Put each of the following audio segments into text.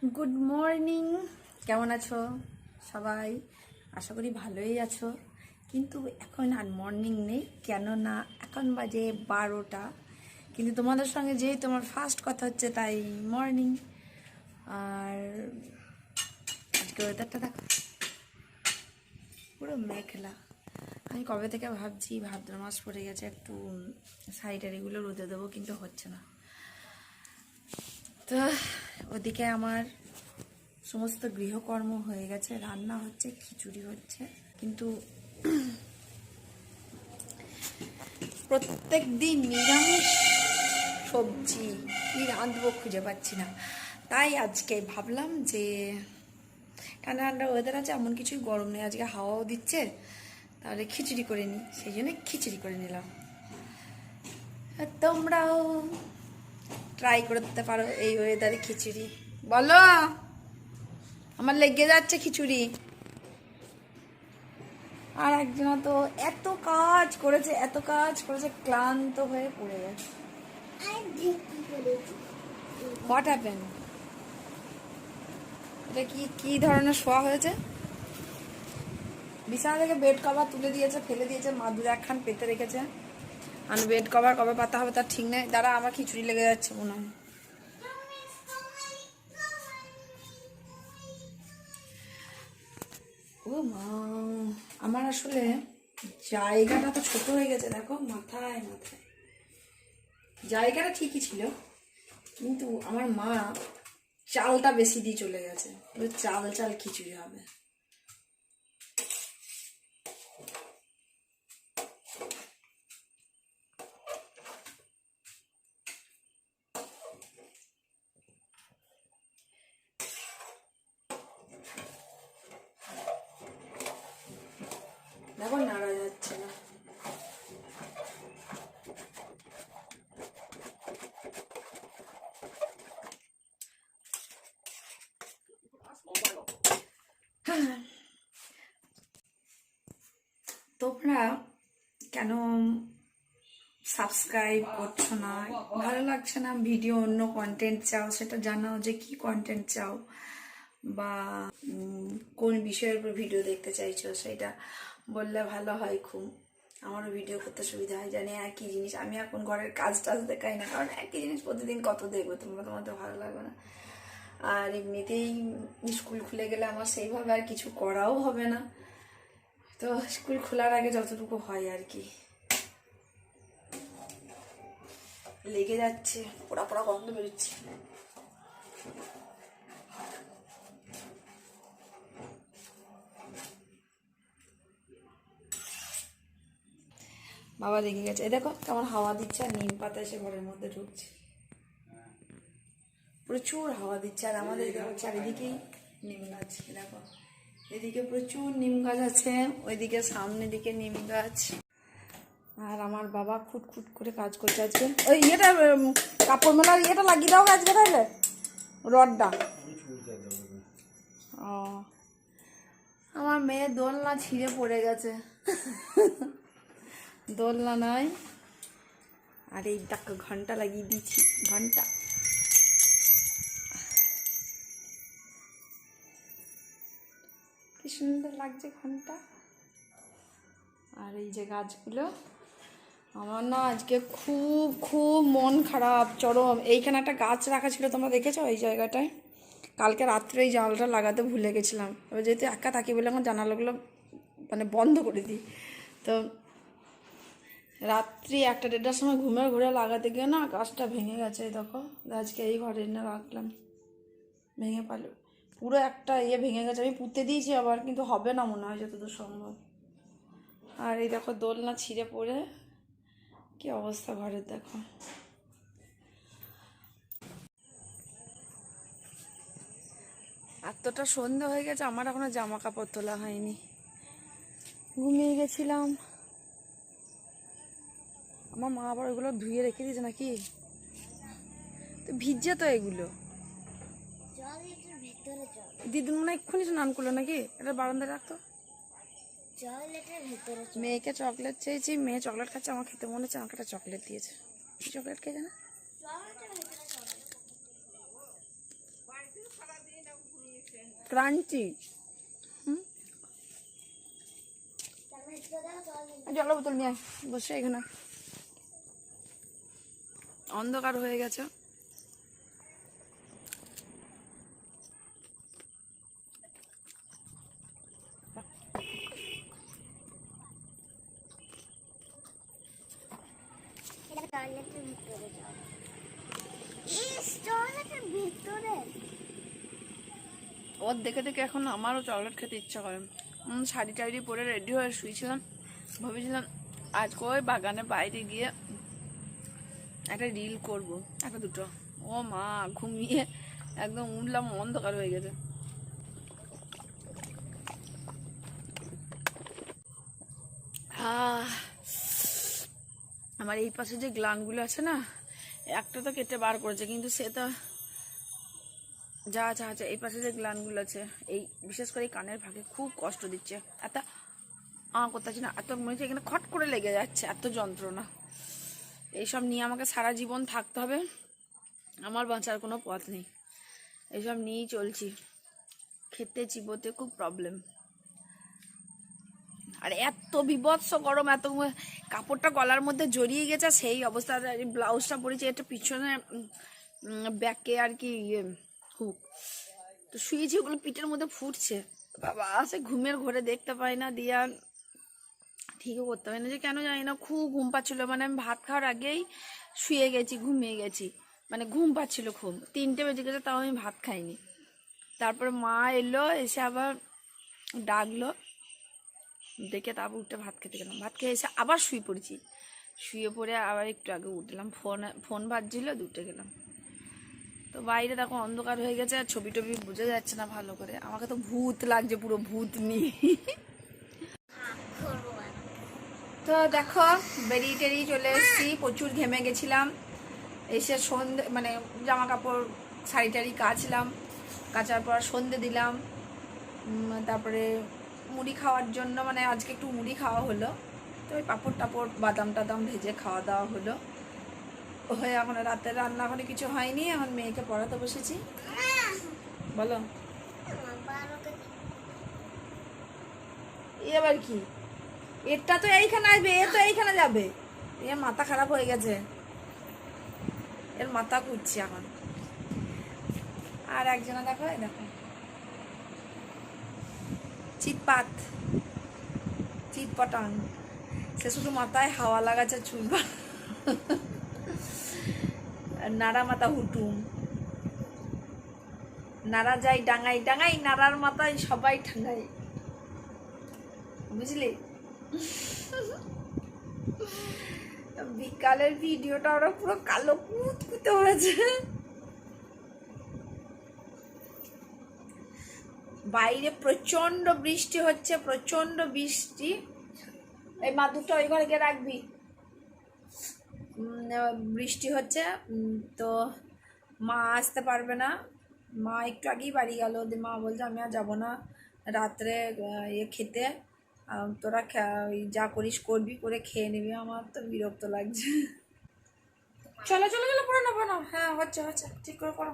Good morning কেমন আছো সবাই? আশা করি ভালোই আছো। কিন্তু এখন আর মর্নিং নেই, কেননা এখন বাজে বারোটা। কিন্তু তোমাদের সঙ্গে যেই তোমার ফার্স্ট কথা হচ্ছে, তাই মর্নিং আর আজকে ওয়েদারটা দেখো। পুরো মেঘলা। আমি কবে থেকে ভাবছি ভাদ্র মাস পড়ে গেছে, একটু সাইডের এগুলো রোদে দেবো, কিন্তু হচ্ছে না। তো ওদিকে আমার সমস্ত গৃহকর্ম হয়ে গেছে, রান্না হচ্ছে, খিচুড়ি হচ্ছে। কিন্তু প্রত্যেক দিন নিরামিষ সবজি কি রাঁধবো খুঁজে পাচ্ছি না। তাই আজকে ভাবলাম যে, ঠান্ডা ঠান্ডা ওয়েদার আছে, এমন কিছুই গরম নেই, আজকে হাওয়াও দিচ্ছে, তাহলে খিচুড়ি করে নিই। সেই জন্য খিচুড়ি করে নিলাম। তোমরাও ট্রাই করতে পারো এই ওয়েদারে খিচুড়ি। বলো, আমার লেগে যাচ্ছে খিচুড়ি। আর একজনা তো এত কাজ করেছে, এত কাজ করেছে, ক্লান্ত হয়ে পড়ে গেছে। হোয়াট হ্যাপেন এটা কি কি ধরনের শোয়া হয়েছে? বিছানা থেকে বেড কভার তুলে দিয়েছে, ফেলে দিয়েছে মাদুর একখান পেতে রেখেছে। আর বেড কভার কবে পাতা হবে, তার ঠিক নেই। দাঁড়া, আমার খিচুড়ি লেগে যাচ্ছে মনে হয়। ও মা, আমার আসলে জায়গাটা তো ছোট হয়ে গেছে, দেখো, মাথায় মাথায়। জায়গাটা ঠিকই ছিল, কিন্তু আমার মা চালটা বেশি দিয়ে চলে গেছে। চাল চাল খিচুড়ি হবে দেখো নাড়া যাচ্ছে না তোমরা কেন সাবস্ক্রাইব করছ না? ভালো লাগছে না ভিডিও অন্য কন্টেন্ট চাও? সেটা জানাও যে কি কন্টেন্ট চাও? বা কোন বিষয়ের উপর ভিডিও দেখতে চাইছো? সেটা বললে ভালো হয় খুব। আমারও ভিডিও করতে সুবিধা হয়, জানি একই জিনিস। আমি এখন ঘরের কাজ টাজ দেখাই না, কারণ একই জিনিস প্রতিদিন কত দেখব? তোমরা তোমাদের ভালো লাগবে না। আর এমনিতেই স্কুল খুলে গেলে আমার সেইভাবে আর কিছু করাও হবে না। তো স্কুল খোলার আগে যতটুকু হয় আর কি। লেগে যাচ্ছে, পোড়া পোড়া গন্ধ বেরোচ্ছে। বাবা লেগে গেছে। এই দেখো কেমন হাওয়া দিচ্ছে আর নিম পাতা এসে ঘরের মধ্যে ঢুকছে। প্রচুর হাওয়া দিচ্ছে আর আমাদের চারিদিকেই নিম গাছ দেখো। এদিকে প্রচুর নিম গাছ আছে, ওইদিকে সামনের দিকে নিম গাছ। আর আমার বাবা খুট খুট করে কাজ করছে আজকে। ওই ইয়েটা কাপড় মেলার ইয়েটা লাগিয়ে দাও আজকে তাহলে, রডটা। ও। আমার মেয়ে দোলনা ছিঁড়ে পড়ে গেছে। দোলনা নয় আর এই দেখো ঘণ্টা লাগিয়ে দিচ্ছি, ঘণ্টা। সুন্দর লাগছে ঘণ্টা। আর এই যে গাছগুলো, আমার না আজকে খুব খুব মন খারাপ, চরম। এইখানে একটা গাছ রাখা ছিল, তোমরা দেখেছ এই জায়গাটায়? কালকে রাত্রে এই জানালাটা লাগাতে ভুলে গেছিলাম। এবার যেহেতু একা থাকি বলে আমার জানালাগুলো মানে বন্ধ করে দিই। তো রাত্রি একটা দেড়টার সময় ঘুমের ঘুরে লাগাতে গিয়ে না গাছটা ভেঙে গেছে দেখো। আজকে এই ঘরে এনে রাখলাম। ভেঙে পারল পুরো একটা ইয়ে ভেঙে গেছে। আমি পুঁতে দিয়েছি আবার, কিন্তু হবে না মনে হয় যতদূর সম্ভব। আর এই দেখো দোলনা ছিঁড়ে পড়ে। কি অবস্থা ঘরের দেখো। এতটা সন্ধে হয়ে গেছে, আমার এখনও জামা কাপড় তোলা হয়নি। ঘুমিয়ে গেছিলাম। আমার মা আবার ওইগুলো ধুয়ে রেখে দিয়েছে নাকি? তো ভিজছে তো এগুলো জল এটার ভিতরে জল দিদিন মনে এক্ষুনি স্নান করল নাকি? এটা বারান্দায় রাখতো। মেয়েকে চকলেট চেয়েছি, মেয়ে চকলেট খাচ্ছে, আমার খেতে মনে হচ্ছে আমাকে একটা চকলেট দিয়েছে। চকলেট খেয়েছে না ক্রাঞ্চি। জল বোতল নিয়ে বসে এখানে। অন্ধকার হয়ে গেছে। দেখে দেখে এখন আমারও চকলেট খেতে ইচ্ছা করে। শাড়ি টাড়ি পরে রেডি হয়ে শুয়েছিলাম। ভেবেছিলাম আজকে ওই বাগানে বাইরে গিয়ে একটা রিল করব, একটা দুটো। ও মা, ঘুমিয়ে একদম উঠলাম, অন্ধকার হয়ে গেছে। আমার এই পাশে যে গ্লানগুলো আছে না, একটা তো কেটে বার করেছে, কিন্তু সে তো যা যা যা, এই পাশে যে গ্লানগুলো আছে, এই বিশেষ করে এই কানের ভাগে খুব কষ্ট দিচ্ছে। এত আ করতেছি না, এত মনে হচ্ছে এখানে খট করে লেগে যাচ্ছে, এত যন্ত্রণা। এইসব নিয়ে আমাকে সারা জীবন থাকতে হবে। আমার বাঁচার কোনো পথ নেই। এইসব নিয়েই চলছি। খেতে চিবোতে খুব প্রবলেম আর, এত বিভৎস গরম, এত কাপড়টা গলার মধ্যে জড়িয়ে গেছে, সেই অবস্থা। ব্লাউজটা পরেছি এটা পিছনে ব্যাকে আর কি ইয়ে হুক তো শুয়েছি ওগুলো পিঠের মধ্যে ফুটছে। বাবা, সে ঘুমের ঘরে দেখতে পাই না, দিয়া ঠিকও করতে পারি না। যে কেন জানি না, খুব ঘুম পাচ্ছিলো। মানে আমি ভাত খাওয়ার আগেই শুয়ে গেছি, ঘুমিয়ে গেছি। মানে ঘুম পাচ্ছিল খুব। তিনটে বেজে গেছে, তাও আমি ভাত খাইনি। তারপরে মা এলো, এসে আবার ডাকলো। দেখে তারপর উঠে ভাত খেতে গেলাম। ভাত খেয়ে এসে আবার শুয়ে পড়েছি। শুয়ে পড়ে আবার একটু আগে উঠলাম। ফোন ফোন বাজছিল, দুটে গেলাম। তো বাইরে দেখো অন্ধকার হয়ে গেছে আর ছবি টবি বোঝা যাচ্ছে না ভালো করে। আমাকে তো ভূত লাগছে, পুরো ভূত নিয়ে। তো দেখো, বেরিয়ে টেরিয়ে চলে এসেছি। প্রচুর ঘেমে গেছিলাম। এসে সন্ধে মানে জামা কাপড় শাড়ি টাড়ি কাচলাম। কাচার পর সন্ধে দিলাম। তারপরে মুড়ি খাওয়ার জন্য মানে আজকে একটু মুড়ি খাওয়া হলো। তো ওই পাঁপড় টাপড়, বাদাম টাদাম ভেজে খাওয়া দাওয়া হলো। হয়ে এখন রাতের রান্না এখনও কিছু হয়নি, এখন মেয়েকে পড়াতে বসেছি। বলো। এ কি? এরটা তো এইখানে আসবে, এ তো এইখানে যাবে। এর মাথা খারাপ হয়ে গেছে। এর মাথা কুচ্ছে এখন। আর একজনে দেখো দেখো। চিৎপাত। চিৎপটান সে শুধু মাথায় হাওয়া লাগাচ্ছে, চুল নাড়া মাথা হুটুম নাড়া যায় ডাঙাই ডাঙাই, নাড়ার মাথায় সবাই ঠান্ডাই বুঝলি? বিকালের ভিডিওটা ওরা পুরো কালো কুতকুতে হয়েছে। বাইরে প্রচণ্ড বৃষ্টি হচ্ছে প্রচণ্ড বৃষ্টি। এই মা, দুটো ওই ঘরে গিয়ে রাখবি। বৃষ্টি হচ্ছে তো মা আসতে পারবে না। মা একটু আগেই বাড়ি গেল দিয়ে মা বলছে আমি আর যাব না রাত্রে ইয়ে খেতে। তোরা ওই যা করিস করবি করে খেয়ে নিবি। আমার তো বিরক্ত লাগছে। চলো চলো চলো পড়ো না পড়ো না। হ্যাঁ হচ্ছে হচ্ছে ঠিক করে পড়ো।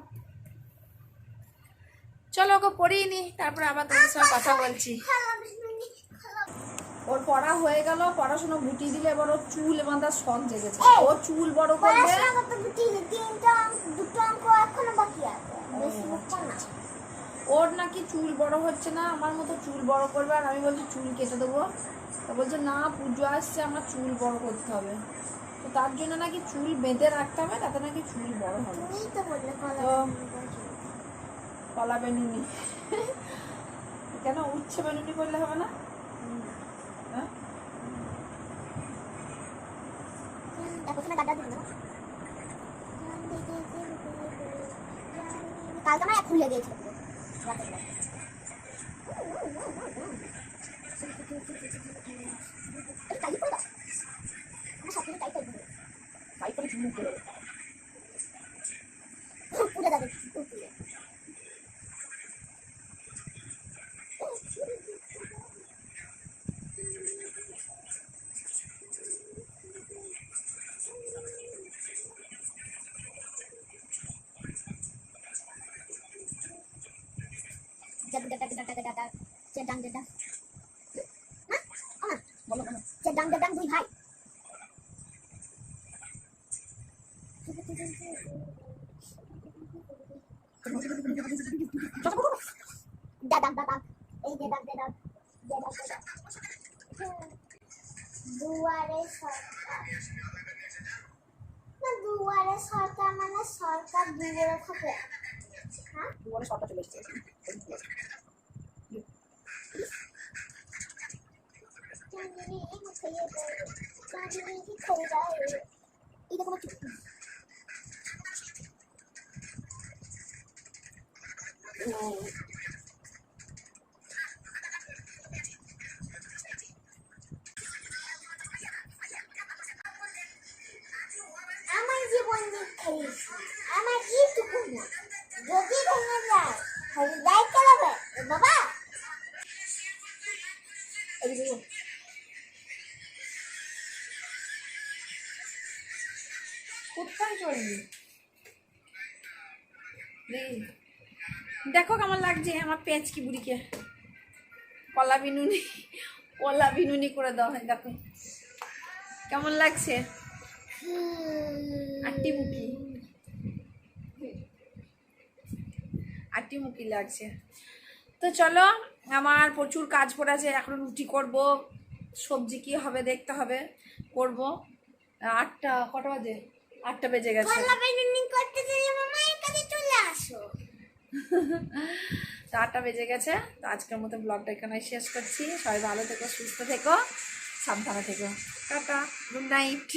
চলো ওকে পড়িয়ে নি তারপরে আবার তোমার সঙ্গে কথা বলছি। ওর পড়া হয়ে গেল পড়াশোনা গুটিয়ে দিলে এবার ওর চুল বাঁধার শখ জেগেছে। ও চুল বড় করবে পড়াশোনা করতে গুটি তিনটা দুটো অঙ্ক এখনও বাকি আছে বেশি ওর নাকি চুল বড় হচ্ছে না আমার মতো চুল বড় করবে আর আমি বলছি চুল কেটে দেবো। তা বলছে না পুজো আসছে আমার চুল বড় করতে হবে। তো তার জন্য নাকি চুল বেঁধে রাখতে হবে তাতে নাকি চুল বড় হবে। তো- কলা বেনুনি কেন উচ্ছে বেনুনি করলে হবে না হ্যাঁ দেখো তোমার দাদা দিল কালকে আমার খুলে দিয়েছিল পুরো, রাতের বেলা। এই টাইট করে দাও। আমার সবকিছু টাইট করে দিও। তাই করে চুল করে পুড়ে যাবে, পুরো পুড়ে। চেদাং চেদাং চেদাং না? আমার বলো বলো চেদাং চেদাং দুই ভাই। দাদাম দাদাম এই দাদাম দাদাম দাদাম দুয়ারে সরকার। না, দুয়ারে সরকার মানে সরকার দুয়ারে থাকে। হ্যাঁ? বলে সবটা চলে এসছে। চাঁদনি মুখে চাঁদনি কি কোথায় চলবি দেখি। কেমন লাগছে আমার পেঁচকি বুড়িকে। কলা বিনুনি কলা বিনুনি করে দাও হয়, দেখো। কেমন লাগছে? আটটি মুখি আটটি মুখি লাগছে। তো চলো, আমার প্রচুর কাজ পড়ে আছে, এখন রুটি করব, সবজি কি হবে দেখতে হবে, করব। আটটা, কটা বাজে? আটটা বেজে গেছে। তো আটটা বেজে গেছে। তো আজকের মতো ব্লগটা এখানে শেষ করছি। সবাই ভালো থেকো সুস্থ থেকো সাবধানে থেকো। Tata good night.